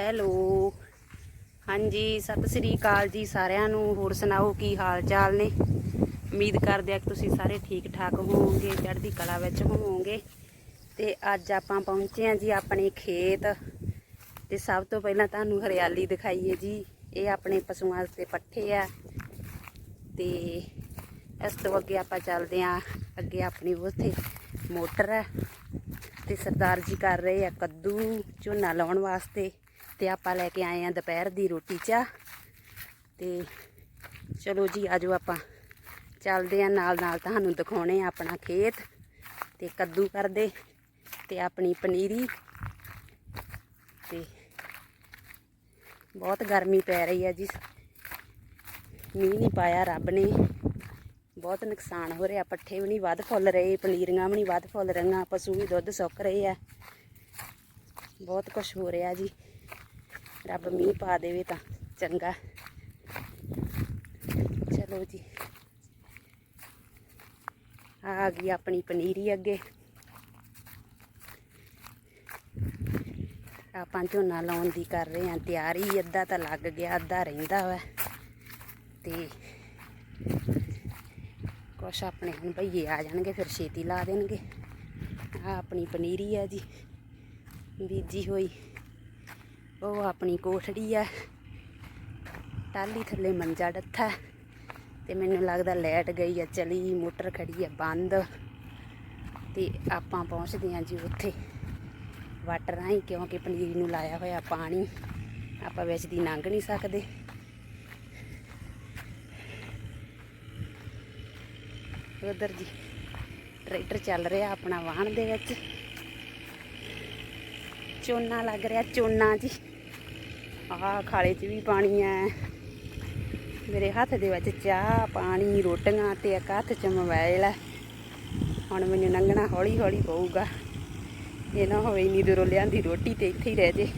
Hello. ਹਾਂਜੀ, ਸਤਿ ਸ੍ਰੀ ਅਕਾਲ ਜੀ ਸਾਰਿਆਂ ਨੂੰ। ਹੋਰ ਸੁਣਾਓ, ਕੀ ਹਾਲ ਚਾਲ ਨੇ? ਉਮੀਦ ਕਰਦੇ ਆ ਕਿ ਤੁਸੀਂ ਸਾਰੇ ਠੀਕ ਠਾਕ ਹੋਵੋਗੇ, ਚੜ੍ਹਦੀ ਕਲਾ ਵਿੱਚ ਹੋਵੋਗੇ। ਤੇ ਅੱਜ ਆਪਾਂ ਪਹੁੰਚੇ ਆ ਜੀ ਆਪਣੇ ਖੇਤ। ਤੇ ਸਭ ਤੋਂ ਪਹਿਲਾਂ ਤੁਹਾਨੂੰ ਹਰਿਆਲੀ ਦਿਖਾਈਏ ਜੀ। ਇਹ ਆਪਣੇ ਪਸ਼ੂਆਂ ਵਾਸਤੇ ਪੱਠੇ ਆ। ਤੇ ਇਸ ਤੋਂ ਅੱਗੇ ਆਪਾਂ ਚੱਲਦੇ ਆ ਅੱਗੇ ਆਪਣੀ ਉੱਥੇ ਮੋਟਰ ਹੈ ਤੇ ਸਰਦਾਰ ਜੀ ਕਰ ਰਹੇ ਆ ਕੱਦੂ ਝੋਨਾ ਲਾਉਣ ਵਾਸਤੇ। ਤੇ ਆਪਾਂ ਲੈ ਕੇ ਆਏ ਆ ਦੁਪਹਿਰ ਦੀ ਰੋਟੀ ਚਾਹ। ਤੇ ਚਲੋ ਜੀ, ਆਜੋ ਆਪਾਂ। ਚੱਲਦੇ ਆ ਨਾਲ ਨਾਲ ਤੁਹਾਨੂੰ ਦਿਖਾਉਣੇ ਆ ਆਪਣਾ ਖੇਤ ਤੇ ਕੱਦੂ ਕਰਦੇ ਤੇ ਆਪਣੀ ਪਨੀਰੀ। ਤੇ ਬਹੁਤ ਗਰਮੀ ਪੈ ਰਹੀ ਹੈ ਜੀ। ਮੀਂਹ ਨਹੀਂ ਪਾਇਆ ਰੱਬ ਨੇ। ਬਹੁਤ ਨੁਕਸਾਨ ਹੋ ਰਿਹਾ, ਪੱਠੇ ਵੀ ਨਹੀਂ ਵੱਧ ਫੁੱਲ ਰਹੇ, ਪਨੀਰੀਆਂ ਵੀ ਨਹੀਂ ਵੱਧ ਫੁੱਲ ਰਹੀਆਂ, ਪਸ਼ੂ ਵੀ ਦੁੱਧ ਸੁੱਕ ਰਹੇ ਆ। ਬਹੁਤ ਕੁਝ ਹੋ ਰਿਹਾ ਜੀ। ਰੱਬ ਮੀਂਹ ਪਾ ਦੇਵੇ ਤਾਂ ਚੰਗਾ। ਚਲੋ ਜੀ। ਆ ਗਈ ਆਪਣੀ ਪਨੀਰੀ ਅੱਗੇ। ਆਪਾਂ ਝੋਨਾ ਲਾਉਣ ਦੀ ਕਰ ਰਹੇ ਹਾਂ ਤਿਆਰੀ। ਅੱਧਾ ਤਾਂ ਲੱਗ ਗਿਆ, ਅੱਧਾ ਰਹਿੰਦਾ ਵਾ। ਤੇ ਕੁਛ ਆਪਣੇ ਹੁਣ ਭਈਏ ਆ ਜਾਣਗੇ, ਫਿਰ ਛੇਤੀ ਲਾ ਦੇਣਗੇ। ਆ ਆਪਣੀ ਪਨੀਰੀ ਆ ਜੀ। ਬੀਜੀ ਹੋਈ। ਉਹ ਆਪਣੀ ਕੋਠੜੀ ਹੈ। ਟਾਲੀ ਥੱਲੇ ਮੰਜਾ ਡੱਥਾ ਤੇ ਮੈਨੂੰ ਲੱਗਦਾ ਲੈਟ ਗਈ ਆ ਚਲੀ ਮੋਟਰ ਖੜੀ ਆ ਬੰਦ। ਤੇ ਆਪਾਂ ਪਹੁੰਚਦੇ ਆ ਜੀ ਉੱਥੇ ਵਾਟਰ ਰਾਹੀਂ, ਕਿਉਂਕਿ ਪਨੀਰ ਨੂੰ ਲਾਇਆ ਹੋਇਆ ਪਾਣੀ, ਆਪਾਂ ਵਿੱਚ ਦੀ ਲੰਘ ਨਹੀਂ ਸਕਦੇ। ਉਧਰ ਜੀ ਟਰੈਕਟਰ ਚੱਲ ਰਿਹਾ ਆਪਣਾ ਵਾਹਣ ਦੇ ਵਿੱਚ। ਝੋਨਾ ਲੱਗ ਰਿਹਾ ਝੋਨਾ ਜੀ। ਆਹ ਖਾਲੇ 'ਚ ਵੀ ਪਾਣੀ ਹੈ ਮੇਰੇ ਹੱਥ ਦੇ ਵਿੱਚ ਚਾਹ, ਪਾਣੀ, ਰੋਟੀਆਂ ਤੇ ਇੱਕ ਹੱਥ 'ਚ ਮੋਬਾਈਲ ਹੈ ਹੁਣ ਮੈਨੂੰ ਲੰਘਣਾ ਹੌਲੀ ਹੌਲੀ ਪਊਗਾ। ਇਹ ਨਾ ਹੋਵੇ ਇੰਨੀ ਦੂਰੋਂ ਲਿਆਂਦੀ ਰੋਟੀ ਤੇ ਇੱਥੇ ਹੀ ਰਹਿ ਜੇ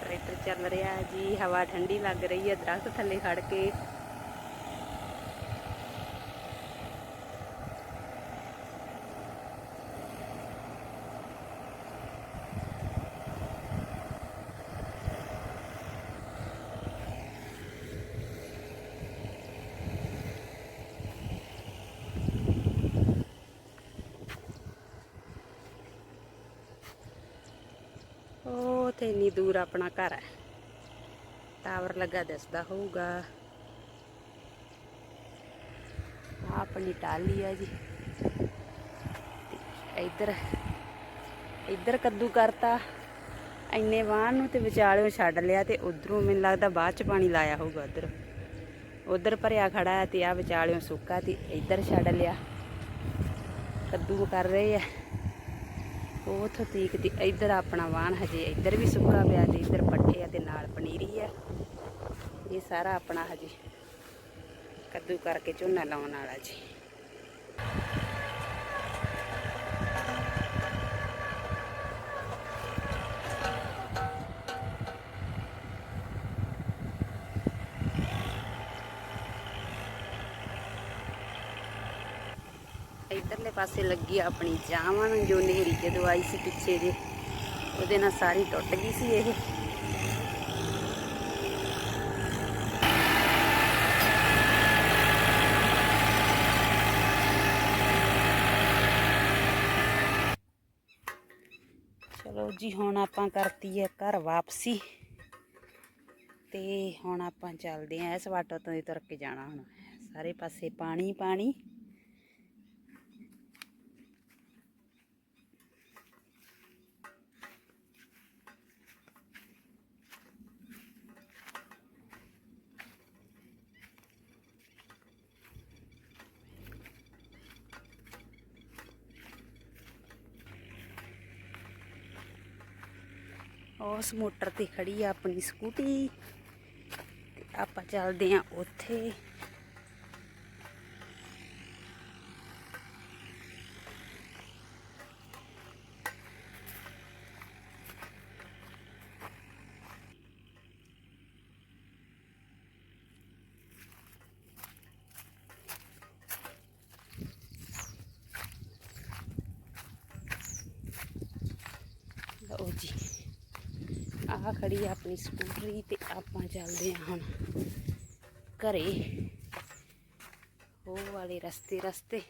ਟਰੈਕਟਰ ਚੱਲ ਰਿਹਾ ਹੈ ਜੀ, ਹਵਾ ਠੰਡੀ ਲੱਗ ਰਹੀ ਹੈ, ਦਰਖਤ ਥੱਲੇ ਖੜ ਕੇ। ਉਹ ਤੇ ਇੰਨੀ ਦੂਰ ਆਪਣਾ ਘਰ ਹੈ। ਟਾਵਰ ਲੱਗਾ ਦਿਸਦਾ ਹੋਊਗਾ ਆਹ ਆਪਣੀ ਟਾਲੀ ਆ ਜੀ ਇੱਧਰ ਇੱਧਰ ਕੱਦੂ ਕਰਤਾ ਇੰਨੇ ਵਾਹਣ ਨੂੰ ਤੇ ਵਿਚਾਲਿਓ ਛੱਡ ਲਿਆ ਤੇ ਉਧਰੋਂ ਮੈਨੂੰ ਲੱਗਦਾ ਬਾਅਦ ਚ ਪਾਣੀ ਲਾਇਆ ਹੋਊਗਾ ਉਧਰ ਉਧਰ ਭਰਿਆ ਖੜਾ ਹੈ ਤੇ ਆ ਵਿਚਾਲਿਓ ਸੁੱਕਾ ਤੇ ਇੱਧਰ ਛੱਡ ਲਿਆ ਕੱਦੂ ਕਰ ਰਹੇ ਆ ਬਹੁਤ ਉੱਥੋਂ ਤੀਕ ਦੀ ਇੱਧਰ ਆਪਣਾ ਵਾਹਣ ਹਜੇ ਇੱਧਰ ਵੀ ਸੁੱਕਾ ਪਿਆ ਤੇ ਇੱਧਰ ਪੱਠੇ ਆ ਤੇ ਨਾਲ ਪਨੀਰੀ ਆ। ਇਹ ਸਾਰਾ ਆਪਣਾ ਹਜੇ ਕੱਦੂ ਕਰਕੇ ਝੋਨਾ ਲਾਉਣ ਵਾਲਾ ਜੀ। ਇਧਰਲੇ ਪਾਸੇ ਲੱਗੀ ਆਪਣੀ ਜਾਵਣ ਜੋ ਨੇਰੀ ਜਦੋਂ ਆਈ ਸੀ ਪਿੱਛੇ ਜੇ, ਉਹਦੇ ਨਾਲ ਸਾਰੀ ਟੁੱਟ ਗਈ ਸੀ ਇਹ। ਚਲੋ ਜੀ, ਹੁਣ ਆਪਾਂ ਕਰਤੀ ਹੈ ਘਰ ਵਾਪਸੀ। ਤੇ ਹੁਣ ਆਪਾਂ ਚੱਲਦੇ ਆਂ ਇਸ ਵਾਟੋ ਤੋਂ ਹੀ ਤੁਰ ਕੇ ਜਾਣਾ ਹੁਣ। ਸਾਰੇ ਪਾਸੇ ਪਾਣੀ ਪਾਣੀ। ਉਸ ਮੋਟਰ ਤੇ ਖੜੀ ਆ ਆਪਣੀ ਸਕੂਟੀ। ਤੇ ਆਪਾਂ ਚੱਲਦੇ ਆ ਉੱਥੇ। ਲਓ ਜੀ। ਆਹ ਖੜੀ ਆ ਆਪਣੀ ਸਕੂਟਰੀ ਤੇ ਆਪਾਂ ਚੱਲਦੇ ਹਾਂ ਹੁਣ ਘਰੇ। ਉਹ ਵਾਲੇ ਰਸਤੇ ਰਸਤੇ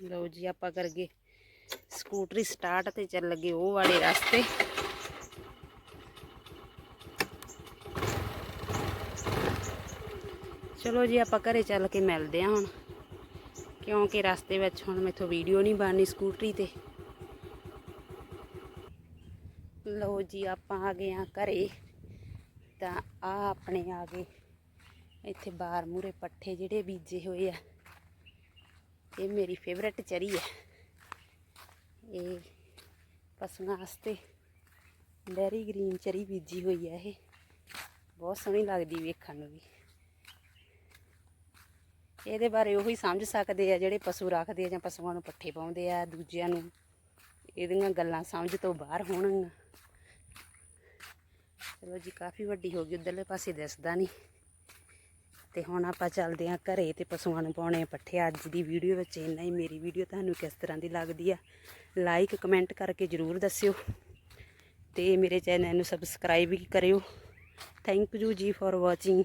ਲਓ ਜੀ, ਆਪਾਂ ਕਰ ਗਏ ਸਕੂਟਰੀ ਸਟਾਰਟ ਤੇ ਚੱਲ ਲੱਗੇ ਉਹ ਵਾਲੇ ਰਸਤੇ। ਚਲੋ ਜੀ, ਆਪਾਂ ਘਰੇ ਚੱਲ ਕੇ ਮਿਲਦੇ ਹਾਂ ਹੁਣ, ਕਿਉਂਕਿ ਰਸਤੇ ਵਿੱਚ ਹੁਣ ਮੈਥੋਂ ਵੀਡੀਓ ਨਹੀਂ ਬਣਨੀ ਸਕੂਟਰੀ ਤੇ। ਲਓ ਜੀ, ਆਪਾਂ ਆ ਗਏ ਆ ਘਰੇ, ਤਾਂ ਆ ਆਪਣੇ ਆ ਗਏ, ਇੱਥੇ ਬਾਰ ਮੂਰੇ ਪੱਠੇ ਜਿਹੜੇ ਬੀਜੇ ਹੋਏ ਆ। ਇਹ ਮੇਰੀ ਫੇਵਰੇਟ ਚਰੀ ਹੈ। ਇਹ ਪਸ਼ੂਆਂ ਵਾਸਤੇ ਡੈਰੀ ਗ੍ਰੀਨ ਚਰੀ ਬੀਜੀ ਹੋਈ ਹੈ ਇਹ। ਬਹੁਤ ਸੋਹਣੀ ਲੱਗਦੀ ਵੇਖਣ ਨੂੰ ਵੀ। ਇਹਦੇ ਬਾਰੇ ਉਹੀ ਸਮਝ ਸਕਦੇ ਆ ਜਿਹੜੇ ਪਸ਼ੂ ਰੱਖਦੇ ਆ ਜਾਂ ਪਸ਼ੂਆਂ ਨੂੰ ਪੱਠੇ ਪਾਉਂਦੇ ਆ, ਦੂਜਿਆਂ ਨੂੰ ਇਹਦੀਆਂ ਗੱਲਾਂ ਸਮਝ ਤੋਂ ਬਾਹਰ ਹੋਣਗੀਆਂ। ਚਲੋ ਜੀ, ਕਾਫੀ ਵੱਡੀ ਹੋ ਗਈ, ਉਧਰਲੇ ਪਾਸੇ ਦਿਸਦਾ ਨਹੀਂ। ਤੇ ਹੁਣ ਆਪਾਂ ਚੱਲਦੇ ਹਾਂ ਘਰੇ ਤੇ ਪਸ਼ੂਆਂ ਨੂੰ ਪਾਉਣੇ ਪੱਠੇ। ਅੱਜ ਦੀ ਵੀਡੀਓ ਵਿੱਚ ਇੰਨਾ ਹੀ। ਮੇਰੀ ਵੀਡੀਓ ਤੁਹਾਨੂੰ ਕਿਸ ਤਰ੍ਹਾਂ ਦੀ ਲੱਗਦੀ ਆ? ਲਾਈਕ ਕਮੈਂਟ ਕਰਕੇ ਜਰੂਰ ਦੱਸਿਓ। ਤੇ ਮੇਰੇ ਚੈਨਲ ਨੂੰ ਸਬਸਕ੍ਰਾਈਬ ਵੀ ਕਰਿਓ। Thank you ji for watching